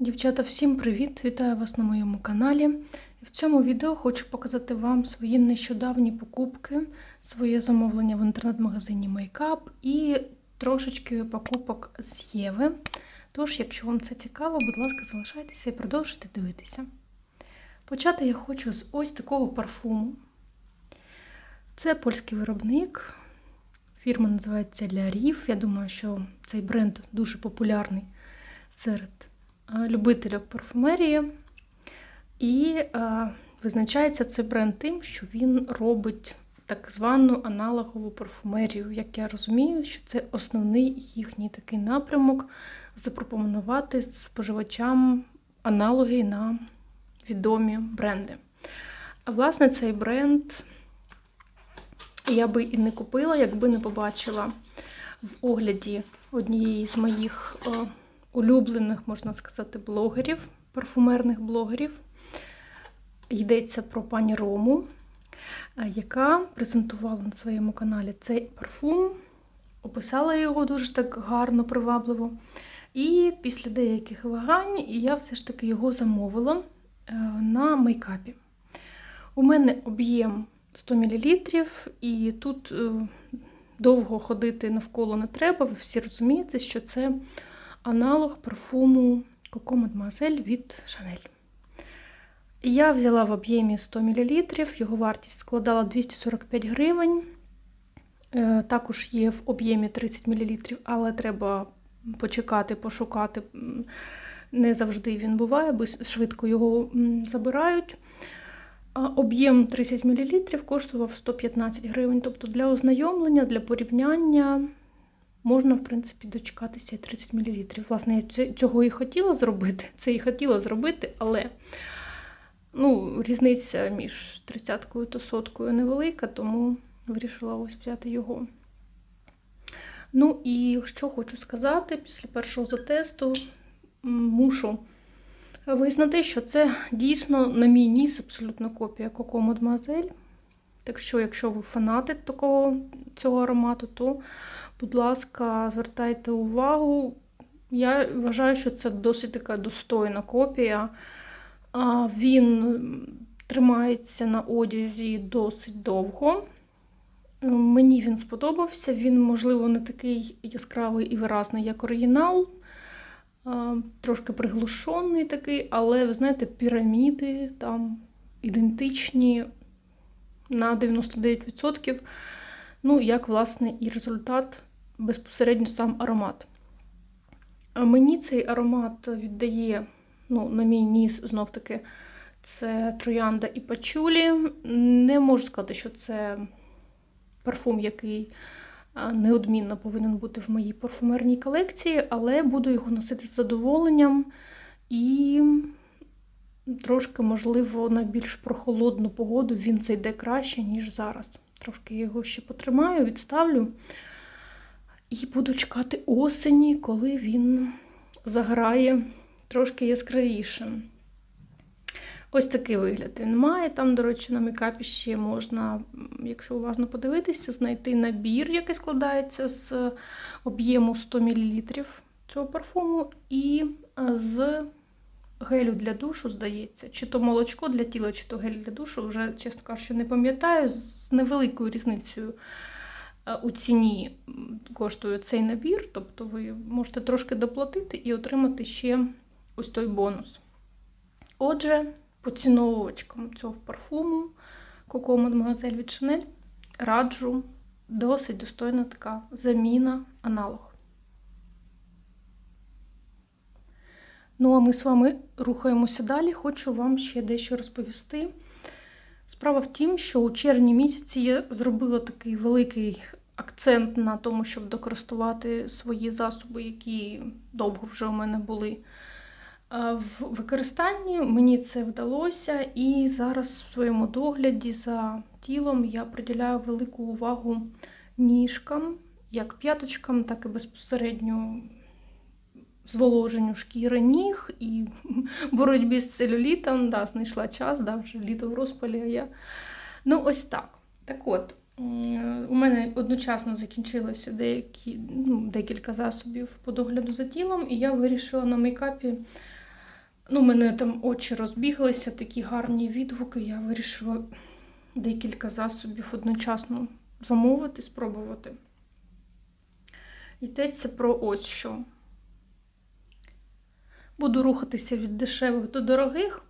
Дівчата, всім привіт! Вітаю вас на моєму каналі. В цьому відео хочу показати вам свої нещодавні покупки, своє замовлення в інтернет-магазині Makeup і трошечки покупок з Єви. Тож, якщо вам це цікаво, будь ласка, залишайтеся і продовжуйте дивитися. Почати я хочу з ось такого парфуму. Це польський виробник. Фірма називається La Riv. Я думаю, що цей бренд дуже популярний серед любителів парфумерії. І а, визначається цей бренд тим, що він робить так звану аналогову парфумерію. Як я розумію, що це основний їхній такий напрямок запропонувати споживачам аналоги на відомі бренди. А власне, цей бренд я би і не купила, якби не побачила в огляді однієї з моїх е, улюблених, можна сказати, блогерів, парфумерних блогерів. Йдеться про пані Рому, е, яка презентувала на своєму каналі цей парфум, описала його дуже так гарно, привабливо. І після деяких вагань я все ж таки його замовила е, на мейкапі. У мене об'єм 100 мл, і тут е, довго ходити навколо не треба. Ви всі розумієте, що це аналог парфуму Coco Mademoiselle від Chanel. Я взяла в об'ємі 100 мл, його вартість складала 245 гривень. Е, Також є в об'ємі 30 мл, але треба почекати, пошукати. Не завжди він буває, бо швидко його забирають. Об'єм 30 мл коштував 115 гривень. Тобто для ознайомлення, для порівняння можна, в принципі, дочекатися 30 мл. Власне, я цього і хотіла зробити, це і хотіла зробити, але ну, різниця між 30-кою та соткою невелика, тому вирішила ось взяти його. Ну і що хочу сказати, після першого затесту мушу визнати, що це дійсно, на мій ніс, абсолютно копія Coco Mademoiselle. Так що, якщо ви фанати такого, цього аромату, то, будь ласка, звертайте увагу. Я вважаю, що це досить така достойна копія. Він тримається на одязі досить довго. Мені він сподобався. Він, можливо, не такий яскравий і виразний, як оригінал. Трошки приглушений такий, але, ви знаєте, піраміди там ідентичні на 99%. Ну, як, власне, і результат безпосередньо сам аромат. Мені цей аромат віддає, ну, на мій ніс, знов-таки, це троянда і пачулі. Не можу сказати, що це парфум, який неодмінно повинен бути в моїй парфумерній колекції, але буду його носити з задоволенням і трошки, можливо, на більш прохолодну погоду він зайде краще, ніж зараз. Трошки його ще потримаю, відставлю. І буду чекати осені, коли він заграє трошки яскравіше. Ось такий вигляд він має. Там, до речі, на мейкапі ще можна, якщо уважно подивитися, знайти набір, який складається з об'єму 100 мл цього парфуму, і з гелю для душу, здається, чи то молочко для тіла, чи то гель для душу, вже, чесно кажучи, не пам'ятаю, з невеликою різницею у ціні коштує цей набір, тобто ви можете трошки доплатити і отримати ще ось той бонус. Отже, поціновувачкам цього парфуму Coco Mademoiselle від Chanel раджу досить достойна така заміна аналог. Ну, а ми з вами рухаємося далі. Хочу вам ще дещо розповісти. Справа в тім, що у червні місяці я зробила такий великий акцент на тому, щоб докористувати свої засоби, які довго вже у мене були в використанні. Мені це вдалося, і зараз в своєму догляді за тілом я приділяю велику увагу ніжкам, як п'яточкам, так і безпосередньо зволоженню шкіри ніг і боротьбі з целюлітом. Да, Знайшла час, да, вже літо в розпалі. а я... Ну, ось так. Так от, у мене одночасно закінчилося деякі, ну, декілька засобів по догляду за тілом, і я вирішила на мейкапі Ну, мене там очі розбіглися, такі гарні відгуки. Я вирішила декілька засобів одночасно замовити, спробувати. Йдеться про ось що. Буду рухатися від дешевих до дорогих.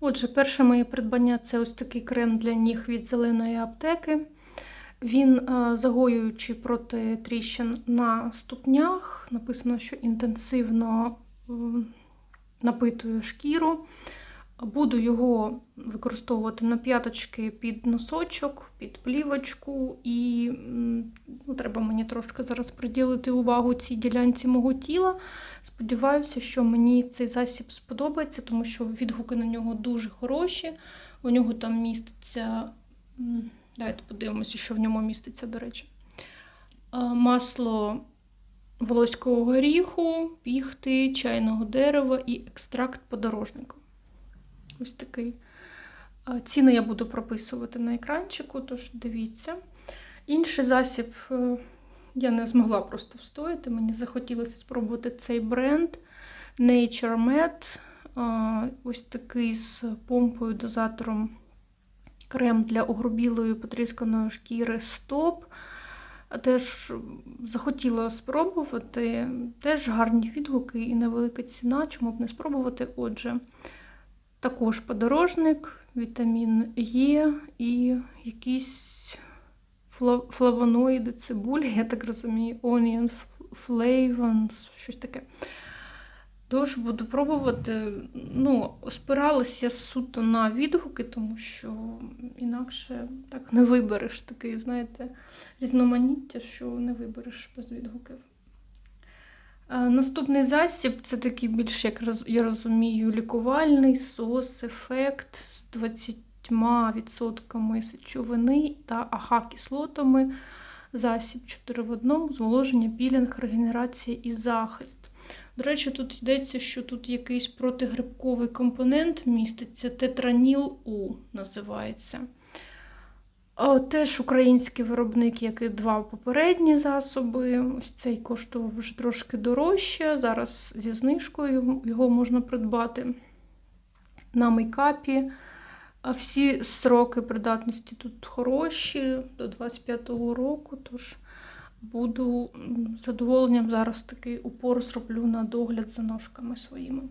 Отже, перше моє придбання це ось такий крем для ніг від зеленої аптеки. Він е, загоюючий проти тріщин на ступнях. Написано, що інтенсивно напитує шкіру. Буду його використовувати на п'яточки під носочок, під плівочку, і ну, треба мені трошки зараз приділити увагу цій ділянці мого тіла. Сподіваюся, що мені цей засіб сподобається, тому що відгуки на нього дуже хороші. У нього там міститься. Давайте подивимося, що в ньому міститься, до речі. Масло волоського горіху, піхти, чайного дерева і екстракт подорожника. Ось такий. Ціни я буду прописувати на екранчику, тож дивіться. Інший засіб е, я не змогла просто встояти. Мені захотілося спробувати цей бренд Nature Med. Ось такий з помпою, дозатором крем для огрубілої потрісканої шкіри Стоп. Теж захотіла спробувати. Теж гарні відгуки і невелика ціна, чому б не спробувати. Отже, також подорожник, вітамін Е і якісь флавоноїди, цибулі, я так розумію, onion flavons, щось таке. Тож буду пробувати. Ну, спиралася суто на відгуки, тому що інакше так не вибереш такий, знаєте, різноманіття, що не вибереш без відгуків. Е, Наступний засіб це такий більш, як я розумію, лікувальний сос, ефект з 20% сечовини та АХ-кислотами. Засіб 4 в 1, зволоження, пілінг, регенерація і захист. До речі, тут йдеться, що тут якийсь протигрибковий компонент міститься, тетраніл У називається. Теж український виробник, як і два попередні засоби. Ось цей коштував вже трошки дорожче. Зараз зі знижкою його можна придбати на мейкапі. А всі сроки придатності тут хороші до 25-го року, тож буду з задоволенням зараз такий упор зроблю на догляд за ножками своїми.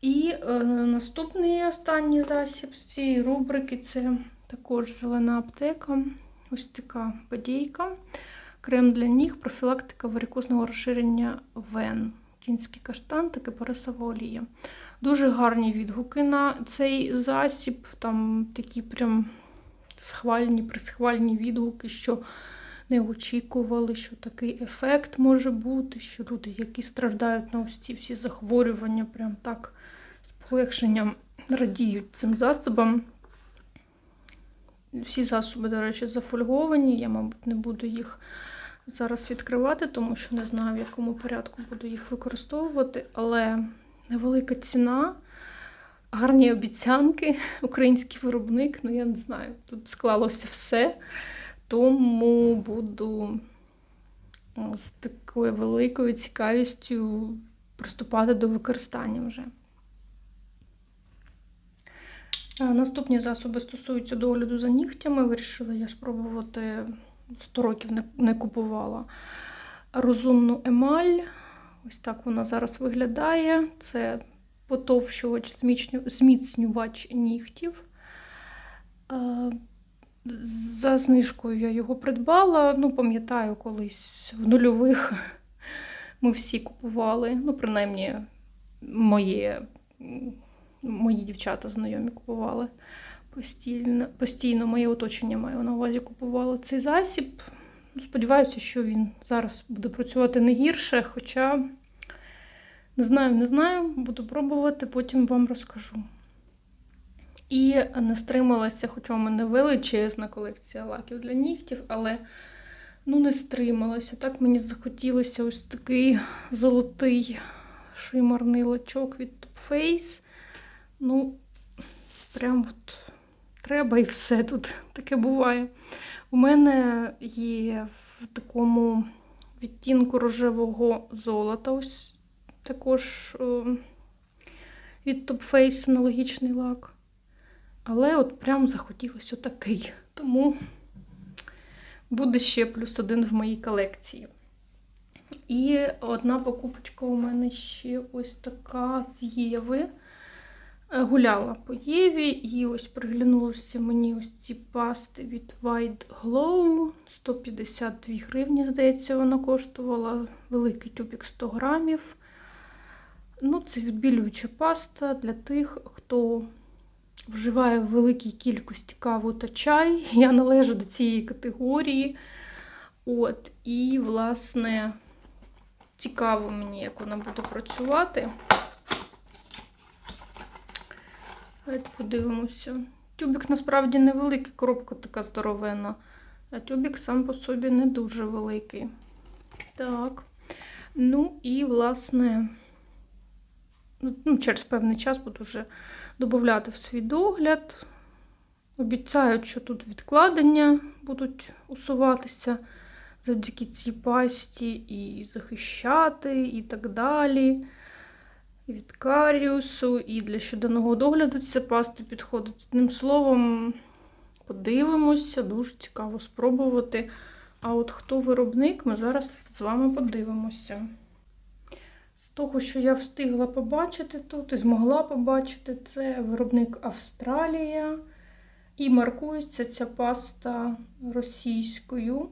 І е, наступний останній засіб з цієї рубрики це також зелена аптека. Ось така подійка. Крем для ніг, профілактика варикозного розширення вен. Кінський каштан та кипарисова олія. Дуже гарні відгуки на цей засіб. Там такі прям схвальні, присхвальні відгуки, що не очікували, що такий ефект може бути, що люди, які страждають на ось всі захворювання, прям так з полегшенням радіють цим засобам. Всі засоби, до речі, зафольговані. Я, мабуть, не буду їх зараз відкривати, тому що не знаю, в якому порядку буду їх використовувати. Але невелика ціна, гарні обіцянки, український виробник, ну я не знаю, тут склалося все. Тому буду з такою великою цікавістю приступати до використання вже. Наступні засоби стосуються догляду за нігтями. Вирішила я спробувати 100 років не, купувала розумну емаль. Ось так вона зараз виглядає. Це потовщувач, зміцню- зміцнювач нігтів. За знижкою я його придбала. Ну, пам'ятаю, колись в нульових ми всі купували. Ну, принаймні, моє, мої дівчата знайомі купували постійно, постійно моє оточення маю на увазі купувало цей засіб. Ну, Сподіваюся, що він зараз буде працювати не гірше, хоча не знаю, не знаю, буду пробувати, потім вам розкажу. І не стрималася, хоча у мене величезна колекція лаків для нігтів, але ну не стрималася. Так мені захотілося ось такий золотий шимарний лачок від Top Face. Ну, прям от треба і все тут таке буває. У мене є в такому відтінку рожевого золота. Ось також від Top Face аналогічний лак. Але от прям захотілося отакий. Тому буде ще плюс один в моїй колекції. І одна покупочка у мене ще ось така з Єви. Е, Гуляла по Єві і ось приглянулися мені ось ці пасти від White Glow. 152 гривні, здається, вона коштувала. Великий тюбік 100 грамів. Ну, це відбілююча паста для тих, хто вживає в великій кількості каву та чай. Я належу до цієї категорії. От, і, власне, цікаво мені, як вона буде працювати. Давайте подивимося. Тюбік насправді невеликий, коробка така здоровена. А тюбік сам по собі не дуже великий. Так. Ну і, власне, ну, через певний час буду вже додати в свій догляд. Обіцяють, що тут відкладення будуть усуватися завдяки цій пасті, і захищати, і так далі. І від каріусу, і для щоденного догляду ця паста підходить. Одним словом, подивимося, дуже цікаво спробувати. А от хто виробник, ми зараз з вами подивимося. З того, що я встигла побачити тут і змогла побачити, це виробник Австралія. І маркується ця паста російською,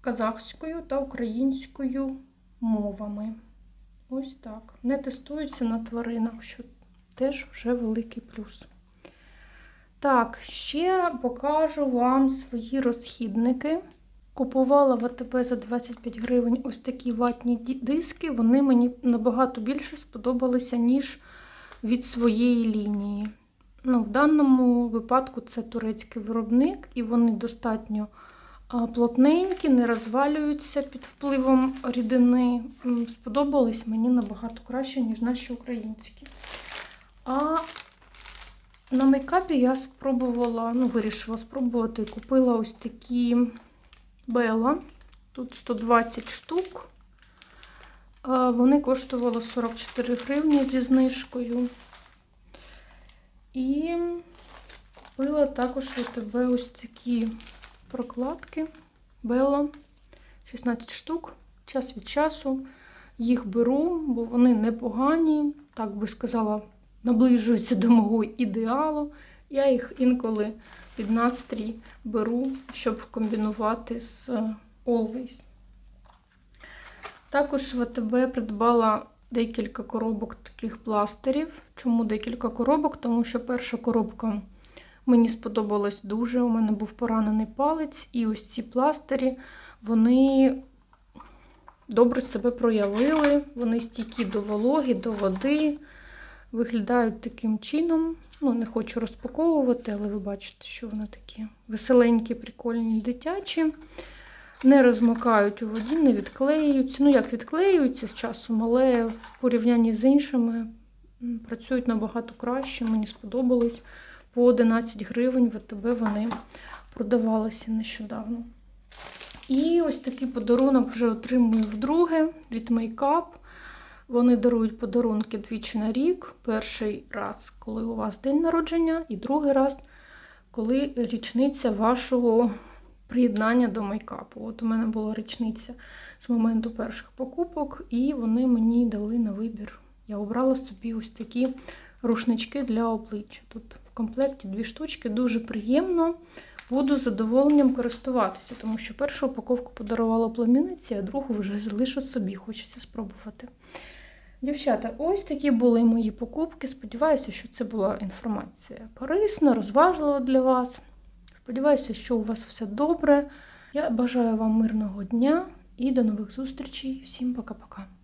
казахською та українською мовами. Ось так. Не тестується на тваринах, що теж вже великий плюс. Так, ще покажу вам свої розхідники. Купувала в АТБ за 25 гривень ось такі ватні диски. Вони мені набагато більше сподобалися, ніж від своєї лінії. Ну, В даному випадку це турецький виробник, і вони достатньо плотненькі, не розвалюються під впливом рідини. Сподобались мені набагато краще, ніж наші українські. А на мейкапі я спробувала, ну, вирішила спробувати, купила ось такі Бела. Тут 120 штук. Вони коштували 44 гривні зі знижкою. І купила також у тебе ось такі прокладки Bella. 16 штук. Час від часу їх беру, бо вони непогані, так би сказала, наближуються до мого ідеалу. Я їх інколи під настрій беру, щоб комбінувати з Always. Також в АТБ придбала декілька коробок таких пластирів. Чому декілька коробок? Тому що перша коробка мені сподобалась дуже. У мене був поранений палець, і ось ці пластирі, вони добре себе проявили, вони стійкі до вологи, до води, виглядають таким чином. Ну, не хочу розпаковувати, але ви бачите, що вони такі веселенькі, прикольні, дитячі. Не розмикають у воді, не відклеюються. Ну, як відклеюються з часом, але в порівнянні з іншими працюють набагато краще. Мені сподобались. По 11 гривень в АТБ вони продавалися нещодавно. І ось такий подарунок вже отримую вдруге від Makeup. Вони дарують подарунки двічі на рік. Перший раз, коли у вас день народження, і другий раз, коли річниця вашого приєднання до мейкапу. От у мене була річниця з моменту перших покупок, і вони мені дали на вибір. Я обрала собі ось такі рушнички для обличчя. Тут комплекті дві штучки, дуже приємно. Буду задоволенням користуватися, тому що першу упаковку подарувала племінниці, а другу вже залишу собі, хочеться спробувати. Дівчата, ось такі були мої покупки. Сподіваюся, що це була інформація корисна, розважлива для вас. Сподіваюся, що у вас все добре. Я бажаю вам мирного дня і до нових зустрічей. Всім пока-пока.